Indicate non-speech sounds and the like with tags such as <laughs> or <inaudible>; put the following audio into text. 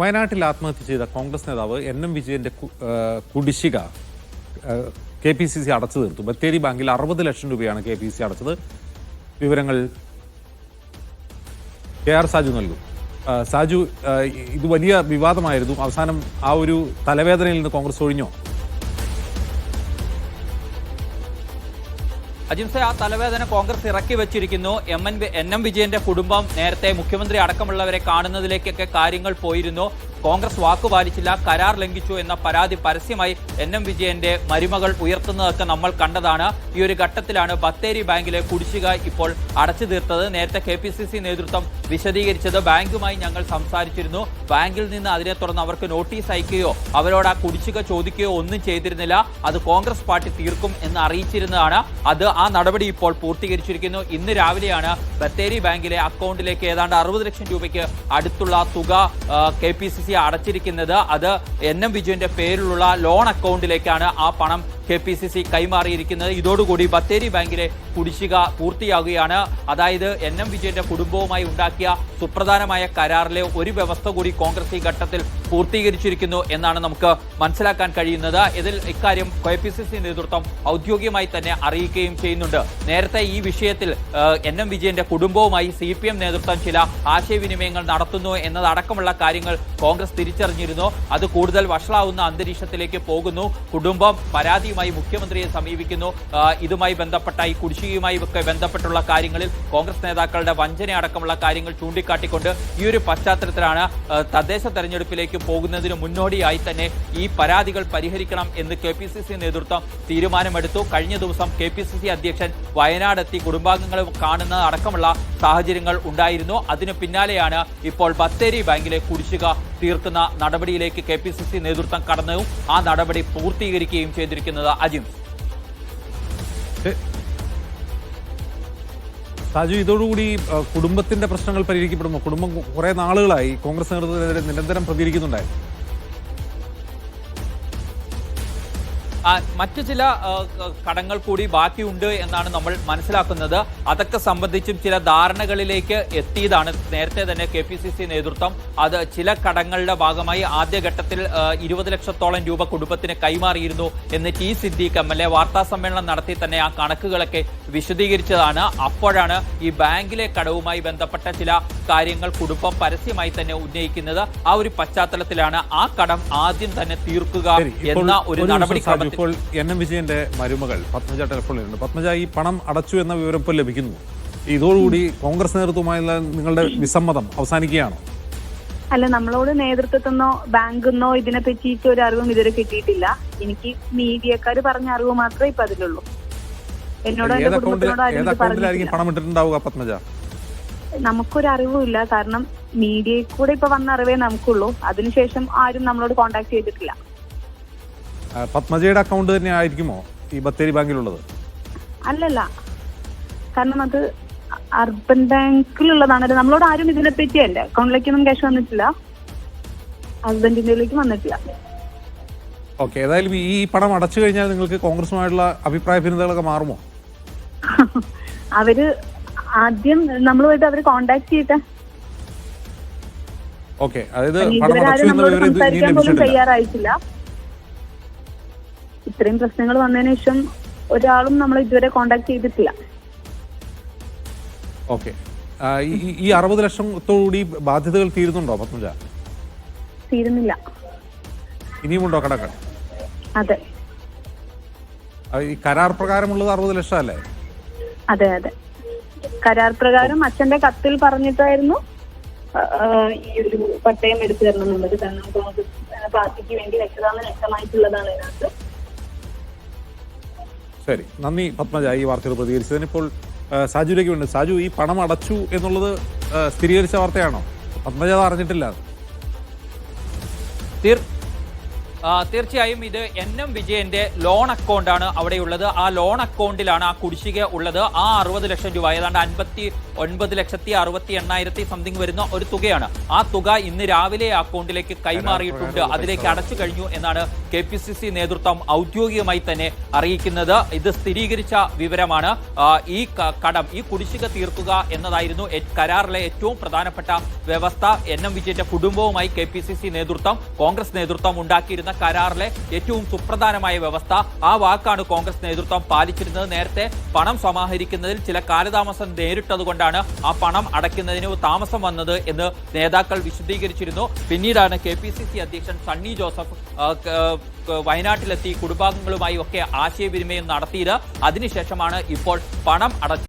വയനാട്ടിൽ ആത്മഹത്യ ചെയ്ത കോൺഗ്രസ് നേതാവ് എൻ എം വിജയന്റെ കുടിശ്ശിക കെ പി സി സി അടച്ചു തീർത്തു. ബത്തേരി ബാങ്കിൽ അറുപത് ലക്ഷം രൂപയാണ് കെ പി സി അടച്ചത്. വിവരങ്ങൾ കെ ആർ സാജു നൽകും. സാജു ഇത് വലിയ വിവാദമായിരുന്നു. അവസാനം ആ ഒരു തലവേദനയിൽ നിന്ന് കോൺഗ്രസ് ഒഴിഞ്ഞോ? അജിംസെ ആ തലവേദന കോൺഗ്രസ് ഇറക്കി വെച്ചിരിക്കുന്നു. എം എൻ എൻ എം വിജയന്റെ കുടുംബം നേരത്തെ മുഖ്യമന്ത്രി അടക്കമുള്ളവരെ കാണുന്നതിലേക്കൊക്കെ കാര്യങ്ങൾ പോയിരുന്നു. കോൺഗ്രസ് വാക്കുപാലിച്ചില്ല കരാർ ലംഘിച്ചു എന്ന പരാതി പരസ്യമായി എൻ എം വിജയന്റെ മരുമകൾ ഉയർത്തുന്നതൊക്കെ നമ്മൾ കണ്ടതാണ്. ഈ ഒരു ഘട്ടത്തിലാണ് ബത്തേരി ബാങ്കിലെ കുടിശ്ശിക ഇപ്പോൾ അടച്ചു തീർത്തത്. നേരത്തെ കെ നേതൃത്വം വിശദീകരിച്ചത് ബാങ്കുമായി ഞങ്ങൾ സംസാരിച്ചിരുന്നു. ബാങ്കിൽ നിന്ന് അതിനെ തുടർന്ന് അവർക്ക് നോട്ടീസ് അയക്കുകയോ അവരോട് ആ കുടിശ്ശിക ചോദിക്കുകയോ ഒന്നും ചെയ്തിരുന്നില്ല. അത് കോൺഗ്രസ് പാർട്ടി തീർക്കും എന്ന് അറിയിച്ചിരുന്നതാണ്. അത് ആ നടപടി ഇപ്പോൾ പൂർത്തീകരിച്ചിരിക്കുന്നു. ഇന്ന് രാവിലെയാണ് ബത്തേരി ബാങ്കിലെ അക്കൗണ്ടിലേക്ക് ഏതാണ്ട് അറുപത് ലക്ഷം രൂപയ്ക്ക് അടുത്തുള്ള തുക കെ പി സി സി അടച്ചിരിക്കുന്നത്. അത് എൻ എം വിജയന്റെ പേരിലുള്ള ലോൺ അക്കൗണ്ടിലേക്കാണ് ആ പണം കെ പി സി സി കൈമാറിയിരിക്കുന്നത്. ഇതോടുകൂടി ബത്തേരി ബാങ്കിലെ കുടിശ്ശിക പൂർത്തിയാകുകയാണ് അതായത് എൻ എം വിജയന്റെ കുടുംബവുമായി ഉണ്ടാക്കിയ സുപ്രധാനമായ കരാറിലെ ഒരു വ്യവസ്ഥ കൂടി കോൺഗ്രസ് ഈ ഘട്ടത്തിൽ പൂർത്തീകരിച്ചിരിക്കുന്നു എന്നാണ് നമുക്ക് മനസ്സിലാക്കാൻ കഴിയുന്നത്. ഇതിൽ ഇക്കാര്യം കെ പി സി സി നേതൃത്വം ഔദ്യോഗികമായി തന്നെ അറിയിക്കുകയും ചെയ്യുന്നുണ്ട്. നേരത്തെ ഈ വിഷയത്തിൽ എൻ എം വിജയന്റെ കുടുംബവുമായി സി പി എം നേതൃത്വം ചില ആശയവിനിമയങ്ങൾ നടത്തുന്നു എന്നതടക്കമുള്ള കാര്യങ്ങൾ കോൺഗ്രസ് തിരിച്ചറിഞ്ഞിരുന്നു. അത് കൂടുതൽ വഷളാവുന്ന അന്തരീക്ഷത്തിലേക്ക് പോകുന്നു. കുടുംബം പരാതിയുമായി മുഖ്യമന്ത്രിയെ സമീപിക്കുന്നു. ഇതുമായി ബന്ധപ്പെട്ട ഈ കുടിശ്ശികയുമായി ഒക്കെ ബന്ധപ്പെട്ടുള്ള കാര്യങ്ങളിൽ കോൺഗ്രസ് നേതാക്കളുടെ വഞ്ചന അടക്കമുള്ള കാര്യങ്ങൾ ചൂണ്ടിക്കാട്ടിക്കൊണ്ട് ഈ ഒരു പശ്ചാത്തലത്തിലാണ് തദ്ദേശ തെരഞ്ഞെടുപ്പിലേക്ക് പോകുന്നതിന് മുന്നോടിയായി തന്നെ ഈ പരാതികൾ പരിഹരിക്കണം എന്ന് കെ പി സി സി നേതൃത്വം തീരുമാനമെടുത്തു. കഴിഞ്ഞ ദിവസം കെ പി സി സി അധ്യക്ഷൻ വയനാടെത്തി കുടുംബാംഗങ്ങൾ കാണുന്ന അടക്കമുള്ള സാഹചര്യങ്ങൾ ഉണ്ടായിരുന്നു. അതിന് പിന്നാലെയാണ് ഇപ്പോൾ ബത്തേരി ബാങ്കിലെ കുടിശ്ശിക തീർക്കുന്ന നടപടിയിലേക്ക് കെ പി സി സി നേതൃത്വം കടന്നതും ആ നടപടി പൂർത്തീകരിക്കുകയും ചെയ്തിരിക്കുന്നത് അജിം സാജു ഇതോടുകൂടി കുടുംബത്തിന്റെ പ്രശ്നങ്ങൾ പരിഹരിക്കപ്പെടുമോ കുടുംബം കുറെ നാളുകളായി കോൺഗ്രസ് നേതൃത്വത്തിനെതിരെ നിരന്തരം പ്രതികരിക്കുന്നുണ്ടായിരുന്നു. മറ്റു ചില കടങ്ങൾ കൂടി ബാക്കിയുണ്ട് എന്നാണ് നമ്മൾ മനസ്സിലാക്കുന്നത്. അതൊക്കെ സംബന്ധിച്ചും ചില ധാരണകളിലേക്ക് എത്തിയതാണ് നേരത്തെ തന്നെ കെ പി സി സി നേതൃത്വം. അത് ചില കടങ്ങളുടെ ഭാഗമായി ആദ്യഘട്ടത്തിൽ ഇരുപത് ലക്ഷത്തോളം രൂപ കുടുംബത്തിന് കൈമാറിയിരുന്നു എന്ന് T Siddique M L A വാർത്താ സമ്മേളനം നടത്തി തന്നെ ആ കണക്കുകളൊക്കെ വിശദീകരിച്ചതാണ്. അപ്പോഴാണ് ഈ ബാങ്കിലെ കടവുമായി ബന്ധപ്പെട്ട ചില കാര്യങ്ങൾ കുടുംബം പരസ്യമായി തന്നെ ഉന്നയിക്കുന്നത്. ആ ഒരു പശ്ചാത്തലത്തിലാണ് ആ കടം ആദ്യം തന്നെ തീർക്കുക എന്ന ഒരു നടപടി ഇപ്പോൾ എൻ എം വിജയന്റെ മരുമകൾ പത്മജ ടെലിഫോണിലുണ്ട്. പത്മജ ഈ പണം അടച്ചു എന്ന വിവരം ഇപ്പോൾ ലഭിക്കുന്നു. ഇതോടുകൂടി കോൺഗ്രസ് നേതൃത്വമായുള്ള നിങ്ങളുടെ വിസമ്മതം അവസാനിക്കുകയാണോ? അല്ല നമ്മളോട് നേതൃത്വത്തിന്നോ ബാങ്കിന്നോ ഇതിനെ പറ്റിയിട്ട് ഒരു അറിവും ഇതുവരെ കിട്ടിയിട്ടില്ല. എനിക്ക് മീഡിയക്കാർ പറഞ്ഞ അറിവ് മാത്രമേ ഇപ്പൊ അതിലുള്ളൂ. എന്നോട് ഏത് അക്കൗണ്ടിൽ ഏത് അക്കൗണ്ടിലായിരിക്കും പണം ഇട്ടിട്ടുണ്ടാവുക പത്മജ? നമുക്കൊരു അറിവുമില്ല കാരണം മീഡിയയിൽ കൂടെ ഇപ്പൊ വന്ന അറിവേ നമുക്കുള്ളൂ. അതിനുശേഷം ആരും നമ്മളോട് കോണ്ടാക്ട് ചെയ്തിട്ടില്ല. പത്മജയുടെ അക്കൗണ്ട് തന്നെ ആയിരിക്കുമോ ഈ ബത്തേരി ബാങ്കിലുള്ളത്? അല്ലല്ല. കാരണം അത് അർബൻ ബാങ്കിലുള്ളതാണ്. നമ്മളോട് ആരും ഇതിനെ പറ്റി എന്റെ അക്കൗണ്ടിലേക്കൊന്നും ക്യാഷ് വന്നിട്ടില്ല. ഹസ്ബൻഡിന്റെ വന്നിട്ടില്ല. ഓക്കെ ഏതായാലും ഈ പണം അടച്ചു കഴിഞ്ഞാൽ നിങ്ങൾക്ക് കോൺഗ്രസുമായിട്ടുള്ള അഭിപ്രായ ഭിന്നതകളൊക്കെ മാറുമോ? <laughs> അവർ ആദ്യം നമ്മളുമായിട്ട് അവർ കോണ്ടാക്ട് ചെയ്യട്ടെ. ഓക്കെ അതായത് പണം അടച്ചു ആരും ഇത്രയും പ്രശ്നങ്ങൾ വന്നതിന് ശേഷം ഒരാളും നമ്മൾ ഇതുവരെ കോണ്ടാക്ട് ചെയ്തിട്ടില്ല. ഓക്കെ ഈ അറുപത് ലക്ഷത്തോടുകൂടി ബാധ്യതകൾ തീരുന്നുണ്ടോ പത്മജ? തീരുന്നില്ല. ഇനിയുമുണ്ടോ കടകൾ അതെ. ഈ കരാർ പ്രകാരമുള്ളത് അറുപത് ലക്ഷം അല്ലേ അതെ അതെ. കരാർ പ്രകാരം അച്ഛന്റെ കത്തിൽ പറഞ്ഞിട്ടായിരുന്നു ഈ ഒരു പട്ടയം എടുത്തു തരണം എന്നുള്ളത് കാരണം കോൺഗ്രസ് പാർട്ടിക്ക് വേണ്ടി വെച്ചതാണ് വ്യക്തമായിട്ടുള്ളതാണ് ഇതിനകത്ത്. ശരി. നന്ദി പത്മജ. ഈ വാർത്തകൾ പ്രതികരിച്ചതിന് ഇപ്പോൾ സാജുവിലേക്ക് വേണ്ടി സാജു ഈ പണം അടച്ചു എന്നുള്ളത് സ്ഥിരീകരിച്ച വാർത്തയാണോ? പത്മജ അറിഞ്ഞിട്ടില്ല. തീർച്ചയായും ഇത് എൻ എം വിജയന്റെ ലോൺ അക്കൗണ്ടാണ് അവിടെയുള്ളത്. ആ ലോൺ അക്കൗണ്ടിലാണ് ആ കുടിശ്ശിക ഉള്ളത്. ആ അറുപത് ലക്ഷം രൂപ ഏതാണ്ട് അൻപത്തി ഒൻപത് ലക്ഷത്തി അറുപത്തി എണ്ണായിരത്തി സംതിങ് വരുന്ന ഒരു തുകയാണ്. ആ തുക ഇന്ന് രാവിലെ അക്കൗണ്ടിലേക്ക് കൈമാറിയിട്ടുണ്ട്. അതിലേക്ക് അടച്ചു കഴിഞ്ഞു എന്നാണ് കെ പി സി സി നേതൃത്വം ഔദ്യോഗികമായി തന്നെ അറിയിക്കുന്നത്. ഇത് സ്ഥിരീകരിച്ച വിവരമാണ്. ഈ കടം ഈ കുടിശ്ശിക തീർക്കുക എന്നതായിരുന്നു കരാറിലെ ഏറ്റവും പ്രധാനപ്പെട്ട വ്യവസ്ഥ. എൻ എം വിജയന്റെ കുടുംബവുമായി കെ പി സി സി നേതൃത്വം കോൺഗ്രസ് നേതൃത്വം ഉണ്ടാക്കിയിരുന്ന കരാറിലെ ഏറ്റവും സുപ്രധാനമായ വ്യവസ്ഥ. ആ വാക്കാണ് കോൺഗ്രസ് നേതൃത്വം പാലിച്ചിരുന്നത്. നേരത്തെ പണം സമാഹരിക്കുന്നതിൽ ചില കാലതാമസം നേരിട്ടതുകൊണ്ടാണ് ആ പണം അടയ്ക്കുന്നതിന് താമസം വന്നത് എന്ന് നേതാക്കൾ വിശദീകരിച്ചിരുന്നു. പിന്നീടാണ് കെ പി സി സി അധ്യക്ഷൻ സണ്ണി ജോസഫ് വയനാട്ടിലെത്തി കുടുംബാംഗങ്ങളുമായി ഒക്കെ ആശയവിനിമയം നടത്തിയത്. അതിനുശേഷമാണ് ഇപ്പോൾ പണം അടച്ചു